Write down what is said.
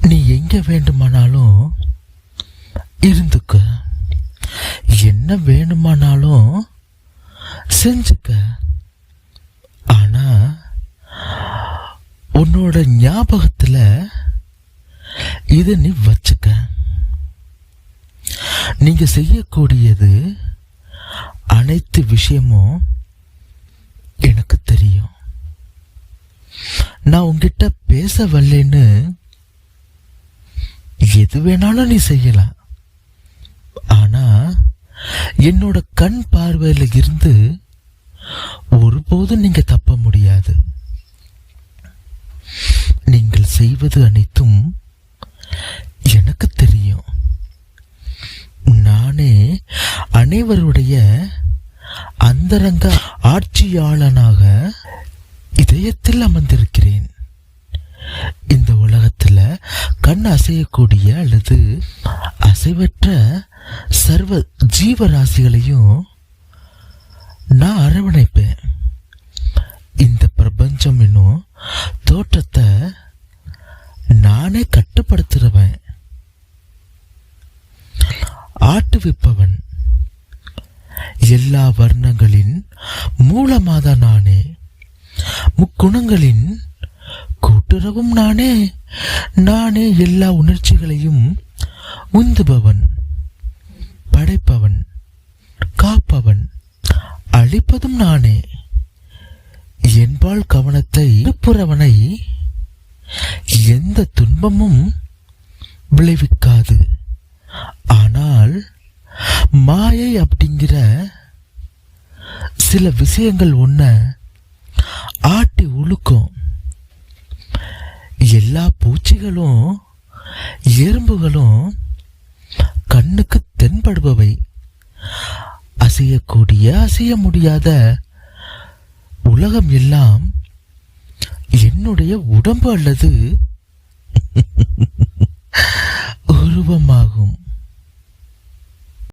நீ எங்க வேண்டுமானாலும் இருந்துக்க. என்ன வேணுமானாலும் செஞ்சுக்க. ஆனா உன்னோட ஞாபகத்துல இதை நீ வச்சு நீங்கள் செய்யக்கூடியது அனைத்து விஷயமும் எனக்கு தெரியும். நான் உங்ககிட்ட பேச வரலன்னு எது வேணாலும் நீ செய்யலாம். ஆனா என்னோட கண் பார்வையில் இருந்து ஒருபோதும் நீங்க தப்ப முடியாது. நீங்கள் செய்வது அனைத்தும் எனக்கு தெரியும் நானே அனைவருடைய அந்தரங்க ஆட்சியாளனாக இதயத்தில் அமர்ந்திருக்கிறேன். இந்த உலகத்தில் கண் அசையக்கூடிய அல்லது அசைவற்ற சர்வ ஜீவராசிகளையும் நான் அரவணைப்பேன். இந்த பிரபஞ்சம் என்னும் தோற்றத்தை நானே கட்டுப்படுத்துறவன். ஆட்டுவிப்பவன். எல்லா வர்ணங்களின் மூலமாத நானே. முக்குணங்களின் கூட்டுறவும் நானே. நானே எல்லா உணர்ச்சிகளையும் உந்துபவன் படைப்பவன் காப்பவன் அழிப்பதும் நானே. என்பால் கவனத்தை திருப்புறவனை எந்த துன்பமும் விளைவிக்காது. ஆனால் மாயை அப்படிங்கிற சில விஷயங்கள் ஒன்ன ஆட்டி உழுக்கும். எல்லா பூச்சிகளும் எறும்புகளும் கண்ணுக்கு தென்படுபவை. அசையக்கூடிய அசைய முடியாத உலகம் எல்லாம் என்னுடைய உடம்பு அல்லது